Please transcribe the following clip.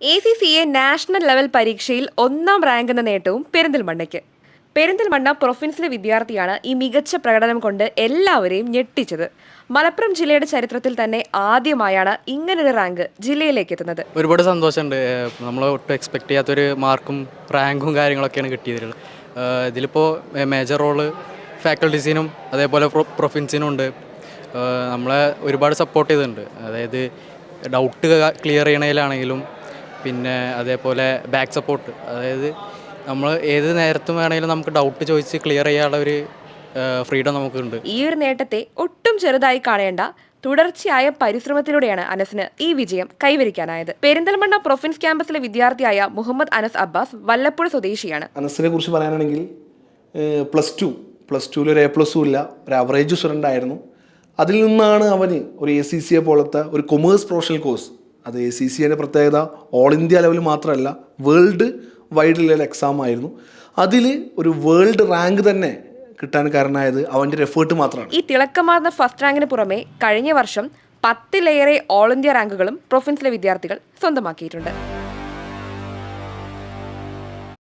A C C A national level പരീക്ഷയിൽ ഒന്നാം rank എന്ന നേട്ടവും പെരിന്തൽമണ്ണയ്ക്ക്. പെരിന്തൽമണ്ണ പ്രൊഫിൻസിലെ വിദ്യാർത്ഥിയാണ് ഈ മികച്ച പ്രകടനം കൊണ്ട് എല്ലാവരെയും ഞെട്ടിച്ചത്. മലപ്പുറം ജില്ലയുടെ ചരിത്രത്തിൽ തന്നെ ആദ്യമായാണ് ഇങ്ങനൊരു റാങ്ക് ജില്ലയിലേക്ക് എത്തുന്നത്. ഒരുപാട് സന്തോഷമുണ്ട്. നമ്മൾ ഒട്ടും എക്സ്പെക്ട് ചെയ്യാത്തൊരു മാർക്കും റാങ്കും കാര്യങ്ങളൊക്കെയാണ് കിട്ടിയത് ഇതിലിപ്പോൾ മേജർ റോൾ ഫാക്കൽറ്റീസിനും അതേപോലെ പ്രൊ പ്രൊഫിൻസിനും ഉണ്ട്. നമ്മളെ ഒരുപാട് സപ്പോർട്ട് ചെയ്തിട്ടുണ്ട്. അതായത് ഡൗട്ട് ക്ലിയർ ചെയ്യണതിലാണെങ്കിലും പിന്നെ അതേപോലെ ബാക്ക് സപ്പോർട്ട് അതായത് നമ്മൾ ഏത് നേരത്തും വേണമെങ്കിലും നമുക്ക് ഡൗട്ട് ചോദിച്ച് ക്ലിയർ ചെയ്യാനുള്ള ഒരു ഫ്രീഡം നമുക്കുണ്ട്. ഈ ഒരു നേട്ടത്തെ ഒട്ടും ചെറുതായി കാണേണ്ട തുടർച്ചയായ പരിശ്രമത്തിലൂടെയാണ് അനസിന് ഈ വിജയം കൈവരിക്കാനായത്. പെരിന്തൽമണ്ണ പ്രൊഫിൻസ് ക്യാമ്പസിലെ വിദ്യാർത്ഥിയായ മുഹമ്മദ് അനസ് അബ്ബാസ് വല്ലപ്പുഴ സ്വദേശിയാണ്. അനസിനെ കുറിച്ച് പറയാനാണെങ്കിൽ പ്ലസ് ടു പ്ലസ് ടുവിൽ ഒരു എ പ്ലസും ഇല്ല ഒരു അവറേജ് സ്റ്റുഡന്റ് ആയിരുന്നു. അതിൽ നിന്നാണ് അവന് ഒരു എ സി സിയെ പോലത്തെ ഒരു കൊമേഴ്സ് പ്രൊഫഷണൽ കോഴ്സ് അത് എ സി സിയുടെ പ്രത്യേകത ഓൾ ഇന്ത്യ ലെവൽ മാത്രമല്ല വേൾഡ് വൈഡ് ലെവൽ എക്സാം ആയിരുന്നു. അതിൽ ഒരു വേൾഡ് റാങ്ക് തന്നെ കിട്ടാൻ കാരണമായത് അവന്റെ എഫേർട്ട് മാത്രമാണ്. ഈ തിളക്കമാർന്ന ഫസ്റ്റ് റാങ്കിന് പുറമെ കഴിഞ്ഞ വർഷം പത്തിലേറെ ഓൾ ഇന്ത്യ റാങ്കുകളും പ്രൊഫിൻസിലെ വിദ്യാർത്ഥികൾ സ്വന്തമാക്കിയിട്ടുണ്ട്.